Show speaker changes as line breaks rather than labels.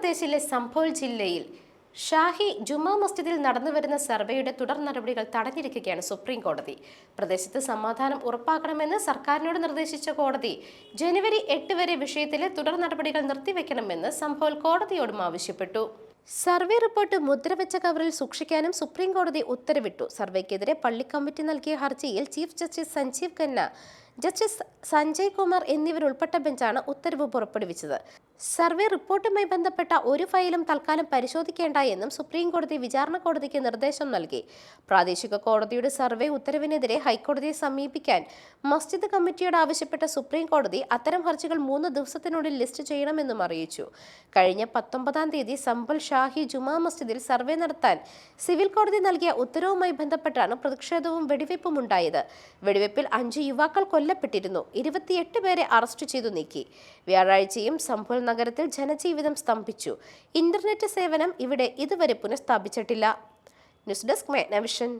ഉത്തർപ്രദേശിലെ സംഭോൾ ജില്ലയിൽ ഷാഹി ജുമാ മസ്ജിദിൽ നടന്നുവരുന്ന സർവേയുടെ തുടർ നടപടികൾ തടഞ്ഞിരിക്കുകയാണ് സുപ്രീം കോടതി. പ്രദേശത്ത് സമാധാനം ഉറപ്പാക്കണമെന്ന് സർക്കാരിനോട് നിർദ്ദേശിച്ച കോടതി ജനുവരി എട്ട് വരെ വിഷയത്തിലെ തുടർ നടപടികൾ നിർത്തിവെക്കണമെന്ന് സംഭോൾ കോടതിയോടും ആവശ്യപ്പെട്ടു. സർവേ റിപ്പോർട്ട് മുദ്രവെച്ച കവറിൽ സൂക്ഷിക്കാനും സുപ്രീം കോടതി ഉത്തരവിട്ടു. സർവേക്കെതിരെ പള്ളി കമ്മിറ്റി നൽകിയ ഹർജിയിൽ chief justice Sanjiv Khanna justice Sanjay Kumar എന്നിവരുൾപ്പെട്ട ബെഞ്ചാണ് ഉത്തരവ് പുറപ്പെടുവിച്ചത്. സർവേ റിപ്പോർട്ടുമായി ബന്ധപ്പെട്ട ഒരു ഫയലും തൽക്കാലം പരിശോധിക്കേണ്ട എന്നും സുപ്രീം കോടതി വിചാരണ കോടതിക്ക് നിർദ്ദേശം നൽകി. പ്രാദേശിക കോടതിയുടെ സർവേ ഉത്തരവിനെതിരെ ഹൈക്കോടതിയെ സമീപിക്കാൻ മസ്ജിദ് കമ്മിറ്റിയോട് ആവശ്യപ്പെട്ട സുപ്രീം കോടതി അത്തരം ഹർജികൾ മൂന്ന് ദിവസത്തിനുള്ളിൽ ലിസ്റ്റ് ചെയ്യണമെന്നും അറിയിച്ചു. കഴിഞ്ഞ പത്തൊമ്പതാം തീയതി സമ്പൽ ഷാഹി ജുമാ മസ്ജിദിൽ സർവേ നടത്താൻ സിവിൽ കോടതി നൽകിയ ഉത്തരവുമായി ബന്ധപ്പെട്ടാണ് പ്രതിഷേധവും വെടിവയ്പും ഉണ്ടായത് വെടിവയ്പിൽ അഞ്ച് യുവാക്കൾ കൊല്ലപ്പെട്ടിരുന്നു. ഇരുപത്തിയെട്ട് പേരെ അറസ്റ്റ് ചെയ്തു നീക്കി. വ്യാഴാഴ്ചയും സംഭൽ നഗരത്തിൽ ജനജീവിതം സ്തംഭിച്ചു. ഇന്റർനെറ്റ് സേവനം ഇവിടെ ഇതുവരെ പുനഃസ്ഥാപിച്ചിട്ടില്ല. News desk മേനവിഷൻ